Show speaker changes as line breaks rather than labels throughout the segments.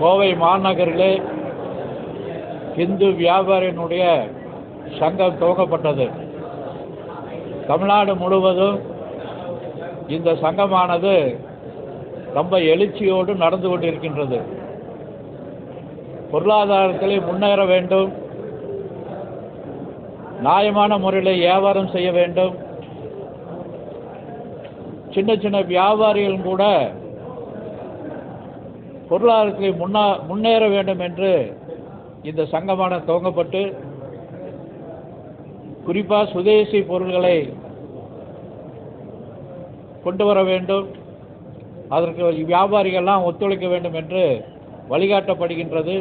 கோவை மாநகரிலே இந்து வியாபாரியினுடைய சங்கம் துவங்கப்பட்டது தமிழ்நாடு முழுவதும் இந்த சங்கமானது ரொம்ப எழுச்சியோடு நடந்து கொண்டிருக்கின்றது. பொருளாதாரத்திலே முன்னேற வேண்டும். நியாயமான முறையில் வியாபாரம் செய்ய வேண்டும். சின்ன சின்ன வியாபாரிகள் கூட பொருளாதாரத்தில் முன்னா முன்னேற வேண்டும் என்று இந்த சங்கமான துவங்கப்பட்டு குறிப்பாக சுதேசி பொருள்களை கொண்டு வர வேண்டும். அதற்கு வியாபாரிகள்லாம் ஒத்துழைக்க வேண்டும் என்று வழிகாட்டப்படுகின்றது.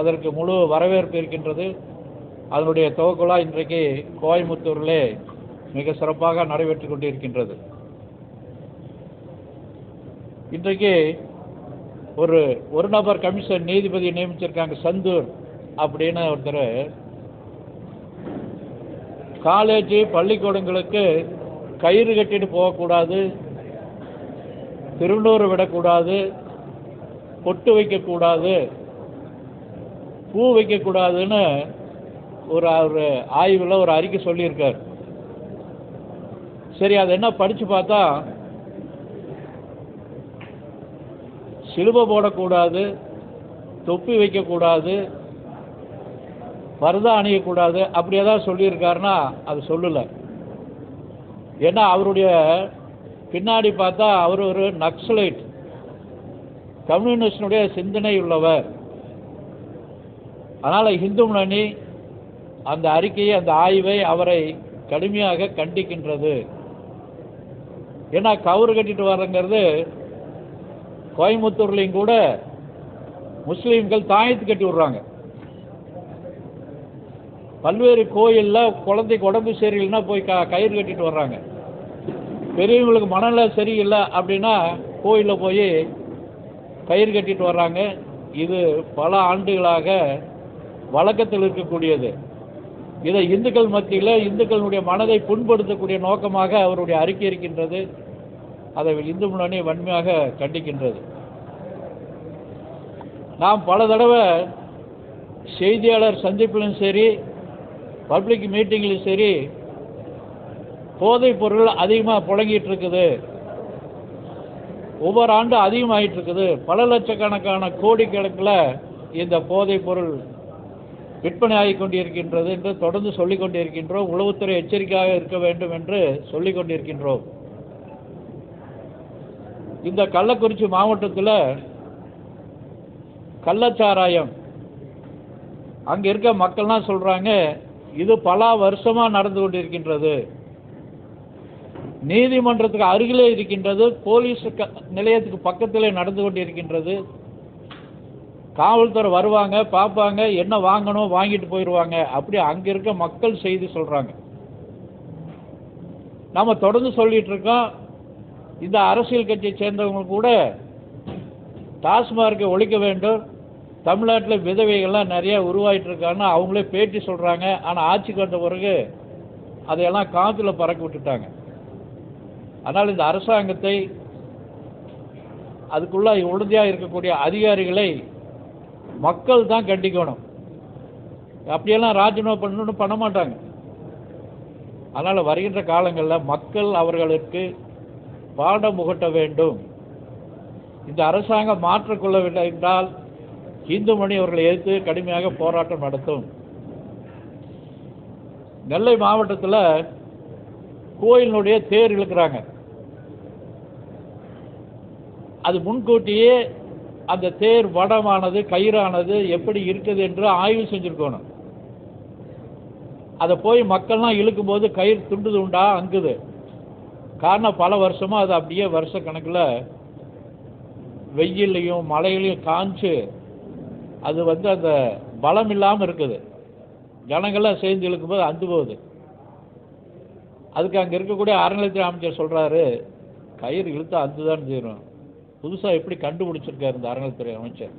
அதற்கு முழு வரவேற்பு இருக்கின்றது. அதனுடைய துவக்குழா இன்றைக்கு கோயம்புத்தூரிலே மிக சிறப்பாக நடைபெற்று கொண்டிருக்கின்றது. இன்றைக்கு ஒரு ஒரு நபர் கமிஷன் நீதிபதியை நியமிச்சிருக்காங்க சந்தூர் அப்படின்னு ஒருத்தர். காலேஜ் பள்ளிக்கூடங்களுக்கு கயிறு கட்டிட்டு போகக்கூடாது திருநூறு விடக்கூடாது பொட்டு வைக்கக்கூடாது பூ வைக்கக்கூடாதுன்னு ஒரு ஒரு ஆய்வில் ஒரு அறிக்கை சொல்லியிருக்கார். சரி அதை என்ன படித்து பார்த்தா சிலுவை போடக்கூடாது தொப்பி வைக்கக்கூடாது பரதா அணியக்கூடாது அப்படி ஏதாவது சொல்லியிருக்காருன்னா அது சொல்லலை. ஏன்னா அவருடைய பின்னாடி பார்த்தா அவர் ஒரு நக்சலைட் கம்யூனிஸ்டனுடைய சிந்தனை உள்ளவர். அதனால் இந்து முன்னணி அந்த அறிக்கையை அந்த ஆய்வை அவரை கடுமையாக கண்டிக்கின்றது. ஏன்னா கவுறு கட்டிட்டு வரங்கிறது கோயம்புத்தூர்லேயும் கூட முஸ்லீம்கள் தாயத்து கட்டி விடுறாங்க. பல்வேறு கோயிலில் குழந்தைக்கு உடம்பு சரியில்லைன்னா போய் க கயிறு கட்டிட்டு வர்றாங்க. பெரியவங்களுக்கு மனநிலை சரியில்லை அப்படின்னா கோயிலில் போய் கயிறு கட்டிட்டு வர்றாங்க. இது பல ஆண்டுகளாக வழக்கத்தில் இருக்கக்கூடியது. இதை இந்துக்கள் மத்தியில் இந்துக்களுடைய மனதை புண்படுத்தக்கூடிய நோக்கமாக அவருடைய அறிக்கை இருக்கின்றது. அதை இந்து முன்னணி வன்மையாக கண்டிக்கின்றது. நாம் பல தடவை செய்தியாளர் சந்திப்பிலும் சரி பப்ளிக் மீட்டிங்லையும் சரி போதைப் பொருள் அதிகமாக புழங்கிட்டு இருக்குது ஒவ்வொரு ஆண்டும் அதிகமாகிட்டு இருக்குது பல லட்சக்கணக்கான கோடிக்கணக்கில் இந்த போதைப் பொருள் விற்பனை ஆகி கொண்டிருக்கின்றது என்று தொடர்ந்து சொல்லிக் கொண்டிருக்கின்றோம். உளவுத்துறை எச்சரிக்கையாக இருக்க வேண்டும் என்று சொல்லிக் கொண்டிருக்கின்றோம். இந்த கள்ளக்குறிச்சி மாவட்டத்தில் கள்ளச்சாராயம் அங்கே இருக்க மக்கள்லாம் சொல்கிறாங்க இது பல வருஷமாக நடந்து கொண்டிருக்கின்றது. நீதிமன்றத்துக்கு அருகிலே இருக்கின்றது போலீஸ் க- நிலையத்துக்கு பக்கத்திலே நடந்து கொண்டிருக்கின்றது. காவல்துறை வருவாங்க பார்ப்பாங்க என்ன வாங்கணும் வாங்கிட்டு போயிடுவாங்க அப்படி அங்கே இருக்க மக்கள் செய்தி சொல்கிறாங்க நம்ம தொடர்ந்து சொல்லிகிட்டு இருக்கோம். இந்த அரசியல் கட்சியை சேர்ந்தவங்க கூட டாஸ்மார்க்கை ஒழிக்க வேண்டும். தமிழ்நாட்டில் விதவைகள்லாம் நிறையா உருவாகிட்டு இருக்காங்கன்னு அவங்களே பேட்டி சொல்கிறாங்க ஆனால் ஆட்சிக்கு வந்த பிறகு அதையெல்லாம் காற்றுல பறக்க விட்டுட்டாங்க. ஆனால் இந்த அரசாங்கத்தை அதுக்குள்ளே உறுதியாக இருக்கக்கூடிய அதிகாரிகளை மக்கள் தான் கண்டிக்கணும். அப்படியெல்லாம் ராஜினாமா பண்ணணும்னு பண்ண மாட்டாங்க. அதனால் வருகின்ற காலங்களில் மக்கள் அவர்களுக்கு பாடம் புகட்ட வேண்டும். இந்த அரசாங்கம் மாற்றிக்கொள்ளவில்லை என்றால் இந்து மணி அவர்களை எதிர்த்து கடுமையாக போராட்டம் நடத்தும். நெல்லை மாவட்டத்தில் கோயிலினுடைய தேர் இழுக்கிறாங்க. அது முன்கூட்டியே அந்த தேர் வடமானது கயிறானது எப்படி இருக்குது என்று ஆய்வு செஞ்சுருக்கணும். அதை போய் மக்கள்லாம் இழுக்கும்போது கயிறு துண்டு துண்டா அங்குது. காரணம் பல வருஷமாக அது அப்படியே வருஷ கணக்கில் வெயில்லையும் மழையிலையும் காஞ்சு அது வந்து அந்த பலம் இல்லாமல் இருக்குது. ஜனங்கள்லாம் சேர்ந்து இழுக்கும்போது அந்து போகுது. அதுக்கு அங்கே இருக்கக்கூடிய அறநிலையத்துறை அமைச்சர் சொல்கிறாரு கயிறு இழுத்தா அந்து தான் செய்யணும் புதுசாக எப்படி கண்டுபிடிச்சிருக்காரு இந்த அறநிலையத்துறை அமைச்சர்?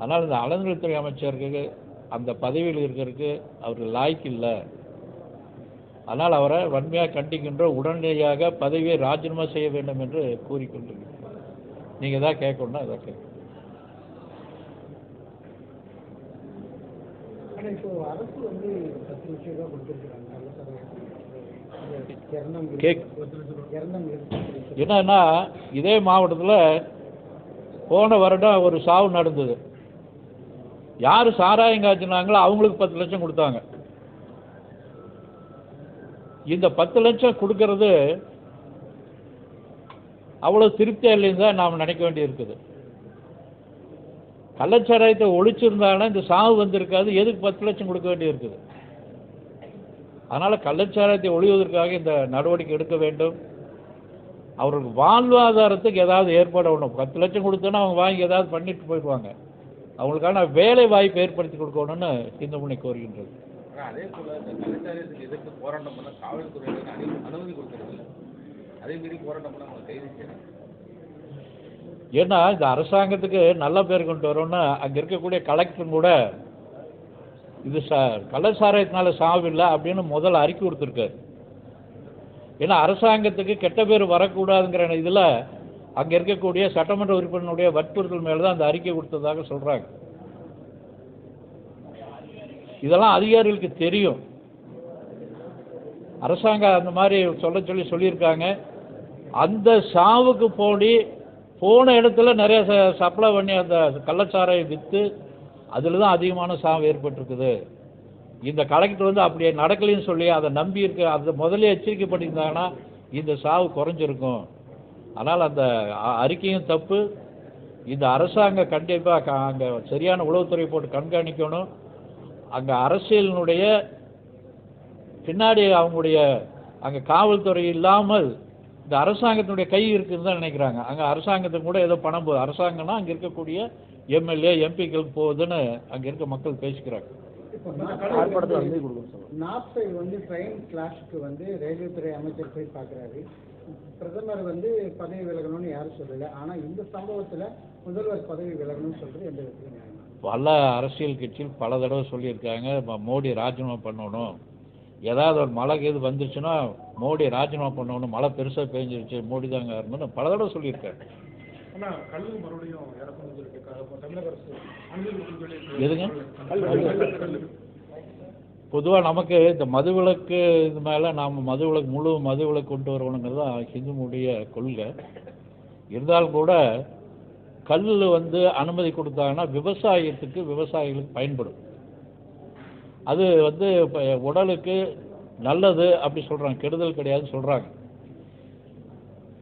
அதனால் இந்த அறநிலையத்துறை அமைச்சருக்கு அந்த பதவியில் இருக்கிறதுக்கு அவருக்கு லாய்க்கு இல்லை. ஆனால் அவரை வன்மையாக கண்டிக்கின்ற உடனடியாக பதவியை ராஜினாமா செய்ய வேண்டும் என்று கூறிக்கொண்டிருக்கிறார் நீங்கள் தான் கேட்கணும்னா அதான்
கேட்கணும்.
என்னன்னா இதே மாவட்டத்தில் போன வருடம் ஒரு சாவு நடந்தது. யார் சாராயம் காய்ச்சினாங்களோ அவங்களுக்கு பத்து லட்சம் கொடுத்தாங்க. இந்த பத்து லட்சம் கொடுக்கறது அவ்வளோ திருப்தியாக இல்லைன்னு தான் நாம் நினைக்க வேண்டியிருக்குது. கள்ளச்சாராயத்தை ஒழிச்சிருந்தாங்கன்னா இந்த சாவு வந்திருக்காது எதுக்கு பத்து லட்சம் கொடுக்க வேண்டியிருக்குது? அதனால் கள்ளச்சாராயத்தை ஒழிவதற்காக இந்த நடவடிக்கை எடுக்க வேண்டும். அவர்களுக்கு வாழ்வாதாரத்துக்கு ஏதாவது ஏற்படணும் பத்து லட்சம் கொடுத்தோன்னா அவங்க வாங்கி ஏதாவது பண்ணிட்டு போயிடுவாங்க. அவங்களுக்கான வேலை வாய்ப்பு ஏற்படுத்தி கொடுக்கணும்னு இந்து முனை கோருகின்றது.
அதே போல இந்த கலாச்சாரத்துக்கு எதிர்த்து போராட்டம் பண்ண காவல்துறையினர் அனு அனுமதி கொடுக்கறதில்ல. அதே மாரி போராட்டம் பண்ண அவங்க கைது செய்யணும்
ஏன்னா இந்த அரசாங்கத்துக்கு நல்ல பேர் கொண்டு வரோம்னா அங்கே இருக்கக்கூடிய கலெக்டரும் கூட இது சா கள்ளச்சாராயத்தினால சாவில்லை அப்படின்னு முதல்ல அறிக்கை கொடுத்துருக்காரு. ஏன்னா அரசாங்கத்துக்கு கெட்ட பேர் வரக்கூடாதுங்கிற இதில் அங்கே இருக்கக்கூடிய சட்டமன்ற உறுப்பினருடைய வற்புறுத்தல் மேலே தான் அந்த அறிக்கை கொடுத்ததாக சொல்கிறாங்க இதெல்லாம் அதிகாரிகளுக்கு தெரியும். அரசாங்கம் அந்த மாதிரி சொல்ல சொல்லி சொல்லியிருக்காங்க. அந்த சாவுக்கு போடி போன இடத்துல நிறைய ச- சப்ளை பண்ணி அந்த கள்ளச்சாரையை விற்று அதில் தான் அதிகமான சாவு ஏற்பட்டிருக்குது. இந்த கலெக்டர் வந்து அப்படியே நடக்கலைன்னு சொல்லி அதை நம்பி இருக்க அதை முதல்ல எச்சரிக்கை பண்ணியிருந்தாங்கன்னா இந்த சாவு குறைஞ்சிருக்கும். அதனால் அந்த அறிக்கையும் தப்பு. இந்த அரசாங்கம் கண்டிப்பாக அங்கே சரியான உளவுத்துறை போட்டு கண்காணிக்கணும். அங்கே அரசியலினுடைய பின்னாடி அவங்களுடைய அங்கே காவல்துறை இல்லாமல் இந்த அரசாங்கத்தினுடைய கை இருக்குன்னு தான் நினைக்கிறாங்க. அங்கே அரசாங்கத்துக்கு கூட ஏதோ பணம் போகுது அரசாங்கம்னா அங்கே இருக்கக்கூடிய எம்எல்ஏ எம்பிக்களுக்கு போகுதுன்னு அங்கே இருக்க மக்கள் பேசிக்கிறாங்க.
நாப்சை வந்து ட்ரெயின் கிளாஷுக்கு வந்து ரயில்வே துறை அமைச்சர் போய் பார்க்குறாரு. பிரதமர் வந்து பதவி விலகணும்னு யாரும் சொல்லலை. ஆனால் இந்த சம்பவத்தில் முதல்வர் பதவி விலகணும்னு சொல்றது எந்த விதத்தில் நியாயமா
பல அரசியல் கட்சிகள் பல தடவை சொல்லியிருக்காங்க மோடி ராஜினாமா பண்ணணும். ஏதாவது ஒரு மழை இது வந்துருச்சுன்னா மோடி ராஜினாமா பண்ணணும். மழை பெருசாக பெஞ்சிருச்சு மோடி தாங்க காரணம்னு பல தடவை சொல்லியிருக்காரு எதுங்க. பொதுவாக நமக்கு இந்த மதுவிலக்கு இது மேலே நாம் மதுவிலக்கு முழு மதுவிலக்கு கொண்டு வரணுங்கிறது தான் ஹிந்துனுடைய கொள்கை. இருந்தாலும் கூட கல் வந்து அனுமதி கொடுத்தாங்கன்னா விவசாயத்துக்கு விவசாயிகளுக்கு பயன்படும். அது வந்து இப்போ உடலுக்கு நல்லது அப்படி சொல்கிறாங்க கெடுதல் கிடையாதுன்னு சொல்கிறாங்க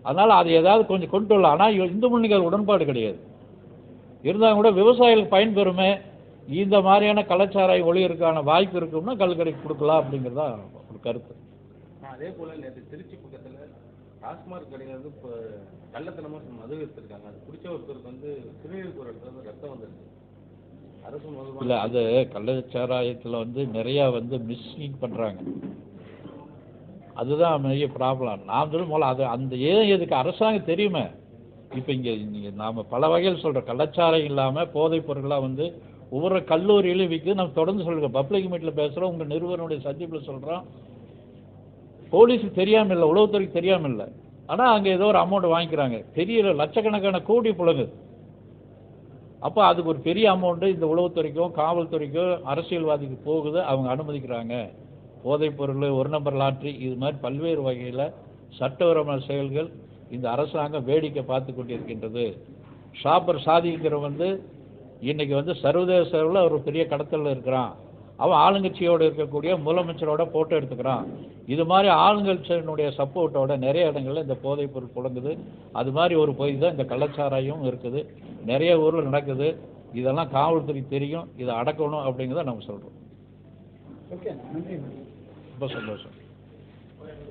அதனால் அது ஏதாவது கொஞ்சம் கொண்டு வரலாம். ஆனால் இந்து முன்னிகள் உடன்பாடு கிடையாது. இருந்தாலும் கூட விவசாயிகளுக்கு பயன்பெறுமே இந்த மாதிரியான கலாச்சாரம் ஒளியிருக்கான வாய்ப்பு இருக்கும்னா கல்கடைக்கு கொடுக்கலாம் அப்படிங்கிறது தான் ஒரு கருத்து.
அதே போல திருச்சி பக்கத்தில் டாஸ்மாக் கடையில் வந்து இப்போ கள்ளத்தனமாக மது எடுத்திருக்காங்க. அது குடிச்ச ஒருத்தருக்கு வந்து சிறுநீர் போகிற இடத்துல வந்து ரத்தம் வந்துருக்கு அரசு மதுபான
இல்லை அது கள்ளச்சாராயத்தில் வந்து நிறையா வந்து மிஸ்லீட் பண்ணுறாங்க அதுதான் பெரிய ப்ராப்ளம் நான் சொல்லும் போல அது அந்த ஏன் எதுக்கு? அரசாங்கம் தெரியுமே. இப்போ இங்கே இங்கே நாம் பல வகையில் சொல்கிறோம் கள்ளச்சாரம் இல்லாமல் போதைப் பொருட்களாக வந்து ஒவ்வொரு கல்லூரியிலும் விற்குது நம்ம தொடர்ந்து சொல்கிறோம் பப்ளிக் மீட்டில் பேசுகிறோம் உங்கள் நிறுவனுடைய சந்திப்பில் சொல்கிறோம் போலீஸுக்கு தெரியாமல் இல்லை உளவுத்துறைக்கு தெரியாமல் இல்லை ஆனால் அங்கே ஏதோ ஒரு அமௌண்ட் வாங்கிக்கிறாங்க. பெரிய லட்சக்கணக்கான கோடி புழங்குது அப்போ அதுக்கு ஒரு பெரிய அமௌண்ட்டு இந்த உளவுத்துறைக்கும் காவல்துறைக்கும் அரசியல்வாதிக்கு போகுது அவங்க அனுமதிக்கிறாங்க. போதைப் பொருள் ஒரு நம்பர் லாட்ரி இது மாதிரி பல்வேறு வகையில் சட்டவிரோத செயல்கள் இந்த அரசாங்கம் வேடிக்கை பார்த்து கொண்டிருக்கின்றது. ஷாப்பர் சாதிக்கிறவன் வந்து இன்றைக்கி வந்து சர்வதேச அளவில் ஒரு பெரிய கடத்தலில் இருக்கிறான். அவன் ஆளுங்கட்சியோடு இருக்கக்கூடிய முதலமைச்சரோட போட்டோ எடுத்துக்கிறான். இது மாதிரி ஆளுங்கட்சியினுடைய சப்போர்ட்டோட நிறைய இடங்கள்ல இந்த போதைப் பொருள் புழங்குது. அது மாதிரி ஒரு பொய் தான் இந்த கள்ளச்சாராயம் இருக்குது. நிறைய ஊரில் நடக்குது. இதெல்லாம் காவல்துறைக்கு தெரியும். இதை அடக்கணும் அப்படிங்கிறத நம்ம சொல்கிறோம்
ஓகே
ரொம்ப சந்தோஷம்.